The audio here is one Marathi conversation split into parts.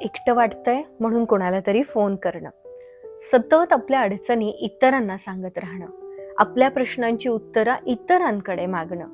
एकटं वाटतंय म्हणून कोणाला तरी फोन करणं. सतत आपल्या अडचणी इतरांना सांगत राहणं. आपल्या प्रश्नांची उत्तरं इतरांकडे मागणं.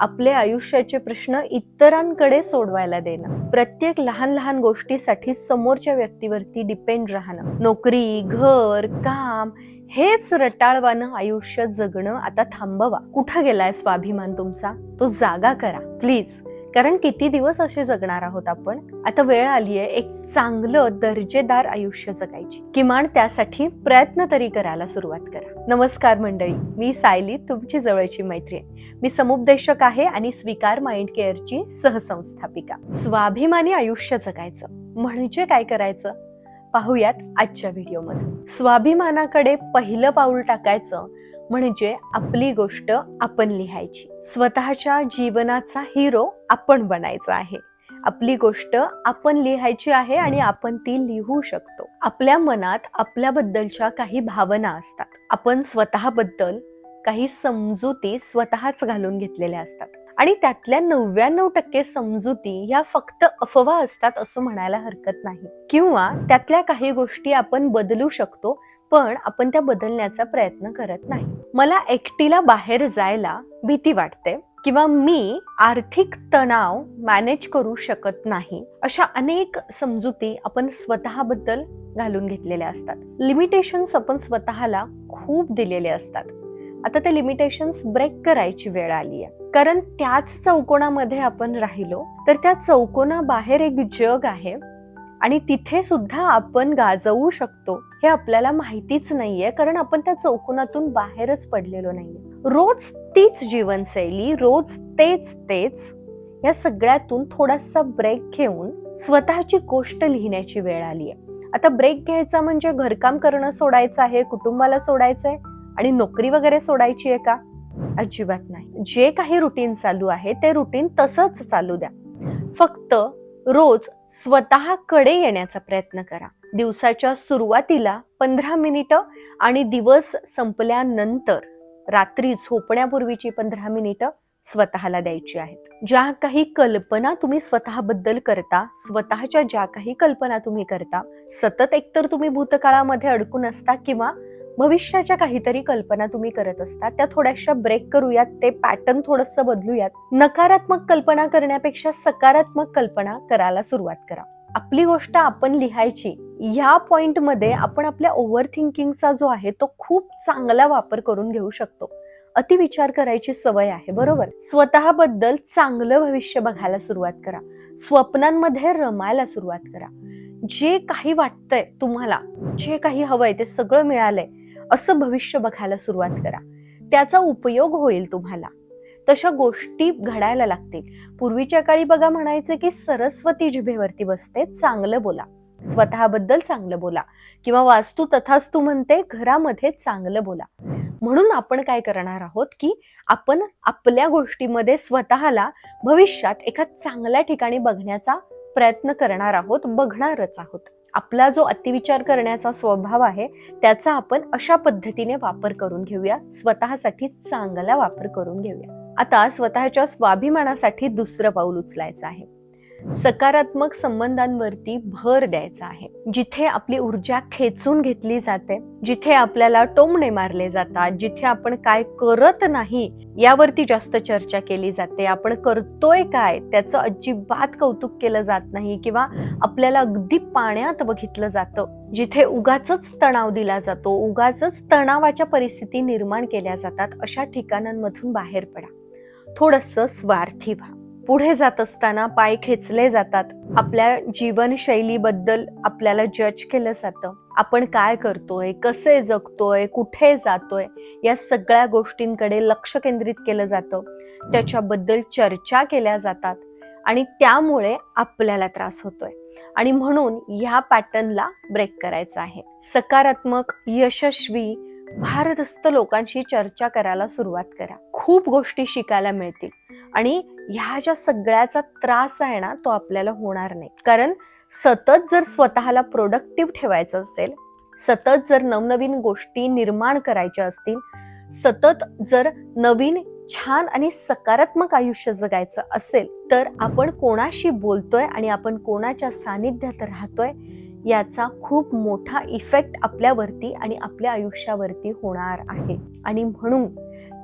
आपले आयुष्याचे प्रश्न इतरांकडे सोडवायला देणं. प्रत्येक लहान लहान गोष्टीसाठी समोरच्या व्यक्तीवरती डिपेंड राहणं. नोकरी घर काम हेच रटाळवानं आयुष्य जगणं. आता थांबवा. कुठं गेलाय स्वाभिमान तुमचा? तो जागा करा. प्लीज कारण किती दिवस असे जगणार आहोत आपण? आता वेळ आली आहे एक चांगलं दर्जेदार आयुष्य जगायची. किमान त्यासाठी प्रयत्न तरी करायला सुरुवात करा. नमस्कार मंडळी मी सायली तुमची जवळची मैत्रीण मी समुपदेशक आहे आणि स्वीकार माइंड केअरची सहसंस्थापिका. स्वाभिमानी आयुष्य जगायचं. म्हणजे काय करायचं? पाहूयात आजच्या व्हिडिओमध्ये स्वाभिमानाकडे पहिलं पाऊल टाकायचं म्हणजे आपली गोष्ट आपण लिहायची. स्वतःच्या जीवनाचा हिरो आपण बनायचा आहे. आपली गोष्ट आपण लिहायची आहे आणि आपण ती लिहू शकतो. आपल्या मनात आपल्याबद्दलच्या काही भावना असतात. आपण स्वतःबद्दल काही समजुती स्वतःच घालून घेतलेल्या असतात. आणि त्यातल्या नव्याण्णव टक्के समजुती ह्या फक्त अफवा असतात असं म्हणायला हरकत नाही. किंवा त्यातल्या काही गोष्टी आपण बदलू शकतो पण आपण त्या बदलण्याचा प्रयत्न करत नाही. मला एकटीला बाहेर जायला भीती वाटते किंवा मी आर्थिक तणाव मॅनेज करू शकत नाही अशा अनेक समजुती आपण स्वतःबद्दल घालून घेतलेल्या असतात. लिमिटेशन्स आपण स्वतःला खूप दिलेले असतात. आता ते लिमिटेशन्स ब्रेक करायची वेळ आली आहे कारण त्याच चौकोनामध्ये आपण राहिलो तर त्या चौकोनाबाहेर एक जग आहे आणि तिथे सुद्धा आपण गाजवू शकतो हे आपल्याला माहितीच नाहीये कारण आपण त्या चौकोनातून बाहेरच पडलेलो नाहीये. रोज तीच जीवनशैली रोज तेच तेच या सगळ्यातून थोडासा ब्रेक घेऊन स्वतःची गोष्ट लिहिण्याची वेळ आली आहे आता ब्रेक घ्यायचा म्हणजे घरकाम करणं सोडायचं आहे कुटुंबाला सोडायचं आहे आणि नोकरी वगैरे सोडायची आहे का? अजिबात नाही. जे काही रुटीन चालू आहे ते रुटीन तसंच चालू द्या. फक्त रोज स्वतःकडे येण्याचा प्रयत्न करा. दिवसाच्या सुरुवातीला पंधरा मिनिटं आणि दिवस संपल्यानंतर रात्री झोपण्यापूर्वीची पंधरा मिनिटं स्वतःला द्यायची आहेत. ज्या काही कल्पना तुम्ही स्वतःबद्दल करता स्वतःच्या ज्या काही कल्पना तुम्ही करता सतत एकतर तुम्ही भूतकाळामध्ये अडकून असता किंवा भविष्याच्या काहीतरी कल्पना तुम्ही करत असता त्या थोड्याशा ब्रेक करूयात ते पॅटर्न थोडंसं बदलूयात. नकारात्मक कल्पना करण्यापेक्षा सकारात्मक कल्पना करायला सुरुवात करा. आपली गोष्ट आपण लिहायची ह्या पॉईंटमध्ये आपण आपल्या ओव्हर थिंकिंगचा जो आहे तो खूप चांगला वापर करून घेऊ शकतो. अतिविचार करायची सवय आहे बरोबर? स्वतःबद्दल चांगलं भविष्य बघायला सुरुवात करा. स्वप्नांमध्ये रमायला सुरुवात करा. जे काही वाटतंय तुम्हाला जे काही हवंय ते सगळं मिळालंय असं भविष्य बघायला सुरुवात करा. त्याचा उपयोग होईल तुम्हाला. तशा गोष्टी घडायला लागतील. पूर्वीच्या काळी बघा म्हणायचं की सरस्वती जिभेवरती बसते चांगलं बोला. स्वतःबद्दल चांगलं बोला. किंवा वास्तू तथास्तू म्हणते घरामध्ये चांगलं बोला. म्हणून आपण काय करणार आहोत की आपण आपल्या गोष्टीमध्ये स्वतःला भविष्यात एका चांगल्या ठिकाणी बघण्याचा प्रयत्न करणार आहोत बघणारच आहोत. आपला जो अतिविचार करण्याचा स्वभाव आहे त्याचा आपण अशा पद्धतीने वापर करून घेऊया. स्वतःसाठी चांगला वापर करून घेऊया. आता स्वतःच्या स्वाभिमानासाठी दुसरं पाऊल उचलायचं आहे. सकारात्मक संबंधांवरती भर द्यायचा आहे. जिथे आपली ऊर्जा खेचून घेतली जाते जिथे आपल्याला टोमणे मारले जातात जिथे आपण काय करत नाही यावरती जास्त चर्चा केली जाते. आपण करतोय काय? त्याचं अजिबात कौतुक केलं जात नाही किंवा आपल्याला अगदी पाण्यात बघितलं जातं. जिथे उगाच तणाव दिला जातो उगाच तणावाच्या परिस्थिती निर्माण केल्या जातात अशा ठिकाणांमधून बाहेर पडा. थोडस स्वार्थी व्हा. पुढे जात असताना पाय खेचले जातात. आपल्या जीवनशैलीबद्दल आपल्याला जज केलं जातं. आपण काय करतोय कसे जगतोय कुठे जातोय या सगळ्या गोष्टींकडे लक्ष केंद्रित केलं जातं. त्याच्याबद्दल चर्चा केल्या जातात आणि त्यामुळे आपल्याला त्रास होतोय. आणि म्हणून ह्या पॅटर्नला ब्रेक करायचा आहे. सकारात्मक यशस्वी भारदस्त लोकांशी चर्चा करायला सुरुवात करा. खूप गोष्टी शिकायला मिळतील. आणि ह्या ज्या सगळ्याचा त्रास आहे ना तो आपल्याला होणार नाही. कारण सतत जर स्वतःला प्रोडक्टिव्ह ठेवायचं असेल सतत जर नवनवीन गोष्टी निर्माण करायच्या असतील सतत जर नवीन छान आणि सकारात्मक आयुष्य जगायचं असेल तर आपण कोणाशी बोलतोय आणि आपण कोणाच्या सानिध्यात राहतोय याचा खूप मोठा इफेक्ट आपल्यावरती आणि आपल्या आयुष्यावरती होणार आहे. आणि म्हणून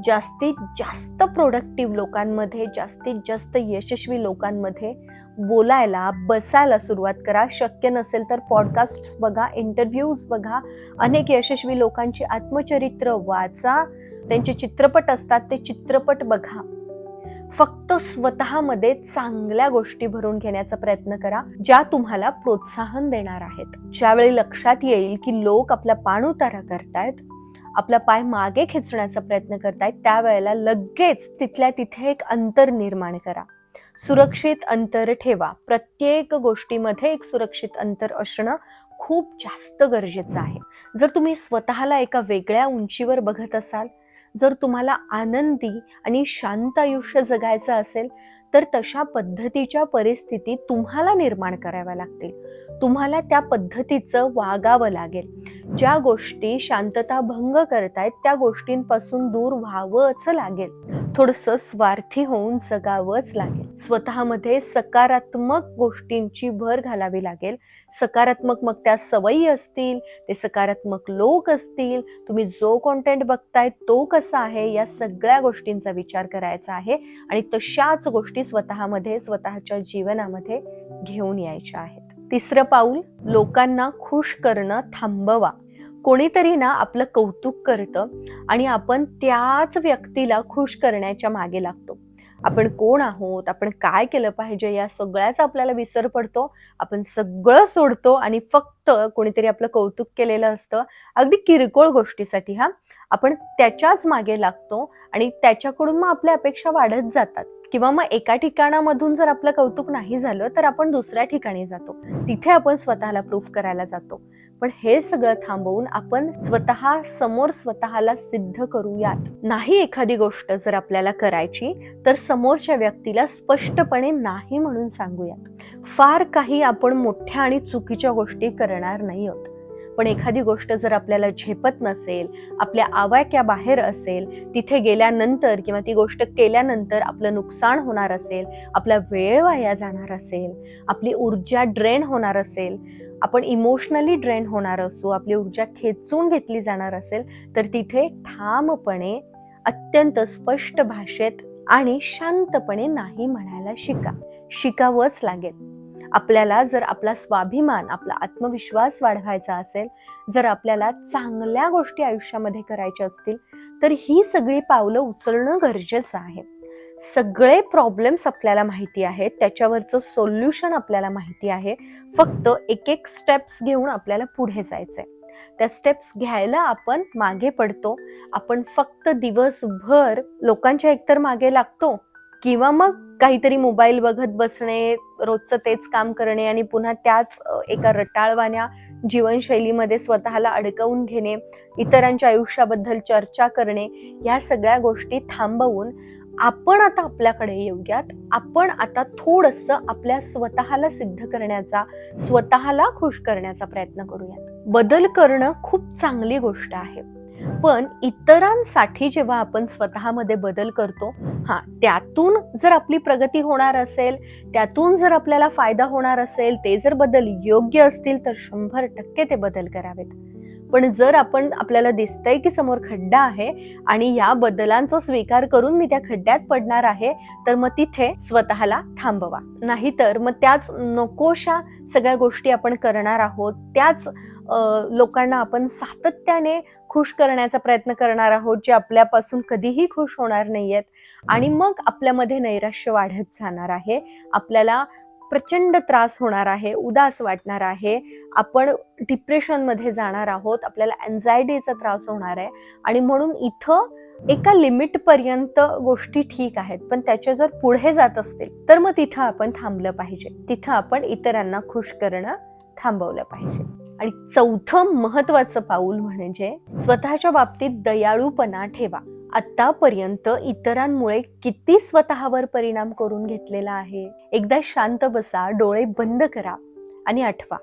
जास्तीत जास्त प्रोडक्टिव्ह लोकांमध्ये जास्तीत जास्त यशस्वी लोकांमध्ये बोलायला बसायला सुरुवात करा. शक्य नसेल तर पॉडकास्ट बघा इंटरव्ह्यूज बघा. अनेक यशस्वी लोकांची आत्मचरित्र वाचा. त्यांचे चित्रपट असतात ते चित्रपट बघा. फक्त स्वतःमध्ये चांगल्या गोष्टी भरून घेण्याचा प्रयत्न करा ज्या तुम्हाला प्रोत्साहन देणार आहेत. ज्यावेळी लक्षात येईल की लोक आपला पाण उतारा करतायत आपला पाय मागे खेचण्याचा प्रयत्न करतायत त्यावेळेला लगेच तिथल्या तिथे एक अंतर निर्माण करा. सुरक्षित अंतर ठेवा. प्रत्येक गोष्टीमध्ये एक सुरक्षित अंतर असणं खूप जास्त गरजेचं आहे. जर तुम्ही स्वतःला एका वेगळ्या उंचीवर बघत असाल जर तुम्हाला आनंदी आणि शांत आयुष्य जगायचं असेल तर तशा पद्धतीच्या परिस्थिती तुम्हाला निर्माण कराव्या लागतील. तुम्हाला त्या पद्धतीचं वागावं लागेल. ज्या गोष्टी शांतता भंग करतायत त्या गोष्टींपासून दूर व्हावंच लागेल. थोडंसं स्वार्थी होऊन जगावंच लागेल. स्वतःमध्ये सकारात्मक गोष्टींची भर घालावी लागेल. सकारात्मक मग त्या सवयी असतील ते सकारात्मक लोक असतील. तुम्ही जो कॉन्टेंट बघताय तो कसा आहे या सगळ्या गोष्टींचा विचार करायचा आहे. आणि तशाच गोष्टी स्वतःमध्ये स्वतःच्या जीवनामध्ये घेऊन यायच्या आहेत. तिसरं पाऊल लोकांना खुश करणं थांबवा. कोणीतरी ना आपलं कौतुक करतं आणि आपण त्याच व्यक्तीला खुश करण्याच्या मागे लागतो. आपण कोण आहोत? आपण काय केलं पाहिजे? या सगळ्याचा आपल्याला विसर पडतो. आपण सगळं सोडतो आणि फक्त कोणीतरी आपलं कौतुक केलेलं असतं. अगदी किरकोळ गोष्टीसाठी हा. आपण त्याच्याच मागे लागतो आणि त्याच्याकडून मग आपल्या अपेक्षा वाढत जातात. किंवा मग एका ठिकाणामधून जर आपलं कौतुक नाही झालं तर आपण दुसऱ्या ठिकाणी जातो. तिथे आपण स्वतःला प्रूफ करायला जातो. पण हे सगळं थांबवून आपण स्वतः समोर स्वतःला सिद्ध करूयात. नाही एखादी गोष्ट जर आपल्याला करायची तर समोरच्या व्यक्तीला स्पष्टपणे नाही म्हणून सांगूयात. फार काही आपण मोठ्या आणि चुकीच्या गोष्टी करणार नाही आहोत. पण एखादी गोष्ट जर आपल्याला झेपत नसेल आपल्या आवाक्या बाहेर असेल तिथे गेल्यानंतर किंवा ती गोष्ट केल्यानंतर आपलं नुकसान होणार असेल आपला वेळ वाया जाणार असेल आपली ऊर्जा ड्रेन होणार असेल आपण इमोशनली ड्रेन होणार असू आपली ऊर्जा खेचून घेतली जाणार असेल तर तिथे ठामपणे अत्यंत स्पष्ट भाषेत आणि शांतपणे नाही म्हणायला शिका. शिकावंच लागेल. आपल्याला जर आपला स्वाभिमान आपला आत्मविश्वास वाढवायचा असेल जर आपल्याला चांगल्या गोष्टी आयुष्यामध्ये करायच्या असतील तर ही सगळी पावलं उचलणं गरजेचं आहे. सगळे प्रॉब्लेम्स आपल्याला माहिती आहेत त्याच्यावरचं सोल्युशन आपल्याला माहिती आहे. फक्त एक एक स्टेप्स घेऊन आपल्याला पुढे जायचंय. त्या स्टेप्स घ्यायला आपण मागे पडतो. आपण फक्त दिवसभर लोकांच्या एकतर मागे लागतो किंवा मग काहीतरी मोबाईल बघत बसणे रोजचं तेच काम करणे आणि पुन्हा त्याच एका रटाळवाण्या जीवनशैलीमध्ये स्वतःला अडकवून घेणे इतरांच्या आयुष्याबद्दल चर्चा करणे या सगळ्या गोष्टी थांबवून आपण आता आपल्याकडे येऊयात. आपण आता थोडस आपल्या स्वतःला सिद्ध करण्याचा स्वतःला खुश करण्याचा प्रयत्न करूयात. बदल करणं खूप चांगली गोष्ट आहे. पण इतरांसाठी जेव्हा आपण स्वतःमध्ये बदल करतो हा त्यातून जर आपली प्रगती होणार असेल त्यातून जर आपल्याला फायदा होणार असेल ते जर बदल योग्य असतील तर शंभर टक्के ते बदल करावेत. पण जर आपण आपल्याला दिसतंय की समोर खड्डा आहे आणि या बदलांचा स्वीकार करून मी त्या खड्ड्यात पडणार आहे तर मग तिथे स्वतःला थांबवा. नाहीतर मग त्याच नकोशा सगळ्या गोष्टी आपण करणार आहोत त्याच लोकांना आपण सातत्याने खुश करण्याचा प्रयत्न करणार आहोत जे आपल्यापासून कधीही खुश होणार नाहीयेत. आणि मग आपल्यामध्ये नैराश्य वाढत जाणार आहे. आपल्याला प्रचंड त्रास होणार आहे उदास वाटणार आहे. आपण डिप्रेशनमध्ये जाणार आहोत आपल्याला अँझायटीचा त्रास होणार आहे. आणि म्हणून इथं एका लिमिटपर्यंत गोष्टी ठीक आहेत पण त्याच्या जर पुढे जात असतील तर मग तिथं आपण थांबलं पाहिजे. तिथं आपण इतरांना खुश करणं थांबवलं पाहिजे. आणि चौथं महत्वाचं पाऊल म्हणजे स्वतःच्या बाबतीत दयाळूपणा ठेवा. आतापर्यंत इतरांमुळे किती स्वतःवर परिणाम करून घेतलेला आहे? एकदा शांत बसा डोळे बंद करा आणि आठवा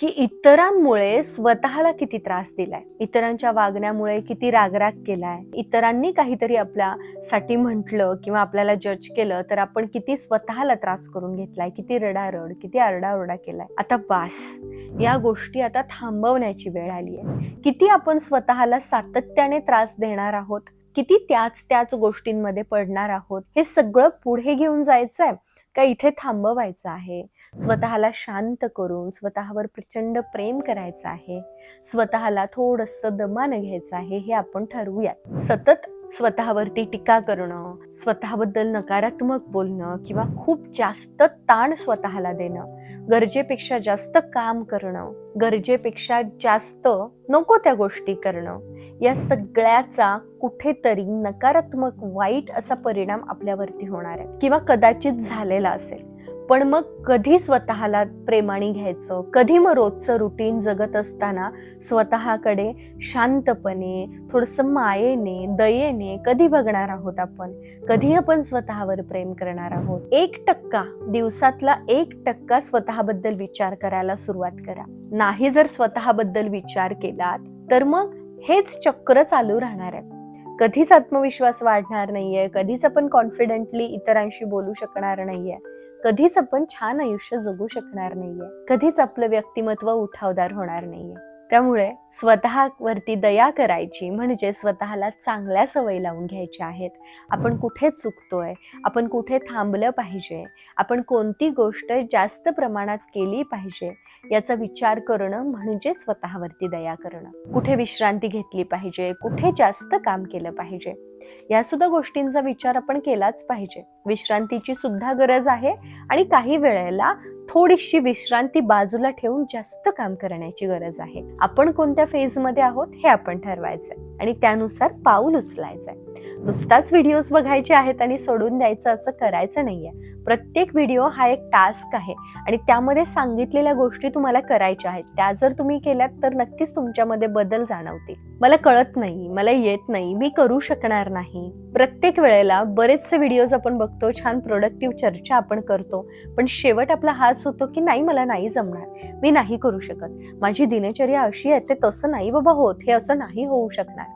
की इतरांमुळे स्वतःला किती त्रास दिलाय. इतरांच्या वागण्यामुळे किती रागराग केलाय. इतरांनी काहीतरी आपल्यासाठी म्हटलं किंवा आपल्याला जज केलं तर आपण किती स्वतःला त्रास करून घेतलाय किती रडारड किती आरडाओरडा केलाय. आता बास या गोष्टी आता थांबवण्याची वेळ आली आहे किती आपण स्वतःला सातत्याने त्रास देणार आहोत? किती त्याच त्याच गोष्टींमध्ये पडणार आहोत? हे सगळं पुढे घेऊन जायचं आहे का इथे थांबवायचं आहे? स्वतःला शांत करून स्वतःवर प्रचंड प्रेम करायचं आहे? स्वतःला थोडस दमान घ्यायचं आहे हे आपण ठरवूयात. सतत स्वतःवरती टीका करणं स्वतःबद्दल नकारात्मक बोलणं किंवा खूप जास्त ताण स्वतःला देणं गरजेपेक्षा जास्त काम करणं गरजेपेक्षा जास्त नको त्या गोष्टी करणं. या सगळ्याचा कुठेतरी नकारात्मक वाईट असा परिणाम आपल्यावरती होणार आहे. किंवा कदाचित झालेला असेल. पण मग कधी स्वतःला प्रेमाने घ्यायचं? कधी मग रोजचं रुटीन जगत असताना स्वतःकडे शांतपणे थोडस मायेने दयेने कधी बघणार आहोत आपण? कधी आपण स्वतःवर प्रेम करणार आहोत? एक टक्का दिवसातला एक टक्का स्वतःबद्दल विचार करायला सुरुवात करा. नाही जर स्वतःबद्दल विचार केला केलात तर मग हेच चक्र चालू राहणार आहे. कधीच आत्मविश्वास वाढणार नाहीये कधीच आपण कॉन्फिडेंटली इतरांशी बोलू शकणार नाहीये कधीच आपण छान आयुष्य जगू शकणार नाहीये कधीच आपलं व्यक्तिमत्व उठावदार होणार नाहीये. त्यामुळे स्वतःवरती दया करायची म्हणजे स्वतःला चांगल्या सवयी लावून घ्यायच्या आहेत. आपण कुठे चुकतोय? आपण कुठे थांबलं पाहिजे? आपण कोणती गोष्ट जास्त प्रमाणात केली पाहिजे? याचा विचार करणं म्हणजे स्वतःवरती दया करणं. कुठे विश्रांती घेतली पाहिजे? कुठे जास्त काम केलं पाहिजे? या सुद्धा गोष्टींचा विचार आपण केलाच पाहिजे. विश्रांतीची सुद्धा गरज आहे आणि काही वेळेला थोडीशी विश्रांती बाजूला ठेवून जास्त काम करण्याची गरज आहे. आपण कोणत्या फेजमध्ये आहोत हे आपण ठरवायचंय. आणि त्यानुसार पाऊल उचलायचंय. नुसताच व्हिडिओज बघायचे आहेत आणि सोडून द्यायचं असं करायचं नाहीये. प्रत्येक व्हिडिओ हा एक टास्क आहे. आणि त्यामध्ये सांगितलेल्या गोष्टी तुम्हाला करायच्या आहेत. त्या जर तुम्ही केल्यात तर नक्कीच तुमच्यामध्ये बदल जाणवतील. मला कळत नाही मला येत नाही मी करू शकणार नाही. प्रत्येक वेळेला बरेचसे व्हिडिओज आपण बघतो छान प्रोडक्टिव्ह चर्चा आपण करतो. पण शेवट आपला हाच होतो की नाही मला नाही जमणार. मी नाही करू शकत. माझी दिनचर्या अशी आहे ते तसं नाही बाबा होत हे असं नाही होऊ शकणार.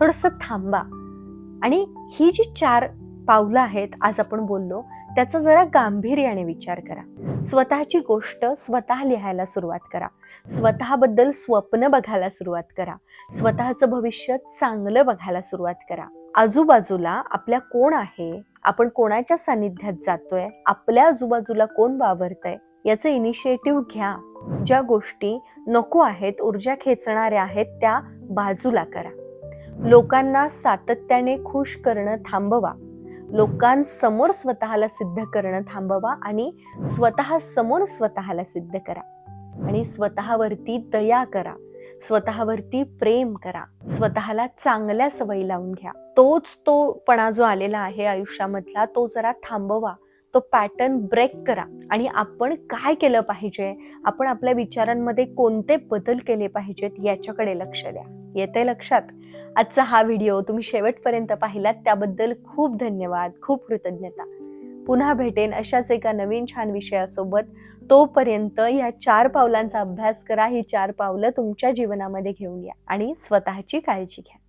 थोडस थांबा. आणि ही जी चार पावलं आहेत आज आपण बोललो त्याचा जरा गांभीर्याने विचार करा. स्वतःची गोष्ट स्वतः लिहायला सुरुवात करा. स्वतःबद्दल स्वप्न बघायला सुरुवात करा. स्वतःचं भविष्य चांगलं बघायला सुरुवात करा. आजूबाजूला आपल्या कोण आहे? आपण कोणाच्या सानिध्यात जातोय? आपल्या आजूबाजूला कोण वावरतंय? याचं इनिशिएटिव्ह घ्या. ज्या गोष्टी नको आहेत ऊर्जा खेचणाऱ्या आहेत त्या बाजूला करा. लोकांना सातत्याने खुश करणं थांबवा. लोकांसमोर स्वतःला सिद्ध करणं थांबवा आणि स्वतः समोर स्वतःला सिद्ध करा. आणि स्वतःवरती दया करा. स्वतःवरती प्रेम करा. स्वतःला चांगल्या सवयी लावून घ्या. तोच तो पणा जो आलेला आहे आयुष्यामधला तो जरा थांबवा. तो पॅटर्न ब्रेक करा. आणि आपण काय केलं पाहिजे? आपण आपल्या विचारांमध्ये कोणते बदल केले पाहिजेत याच्याकडे लक्ष द्या. येते लक्षात? आजचा हा व्हिडिओ तुम्ही शेवटपर्यंत पाहिलात त्याबद्दल खूप धन्यवाद. खूप कृतज्ञता. पुन्हा भेटेन अशाच एका नवीन छान विषयासोबत. तोपर्यंत या चार पावलांचा अभ्यास करा. ही चार पावलं तुमच्या जीवनामध्ये घेऊन या आणि स्वतःची काळजी घ्या.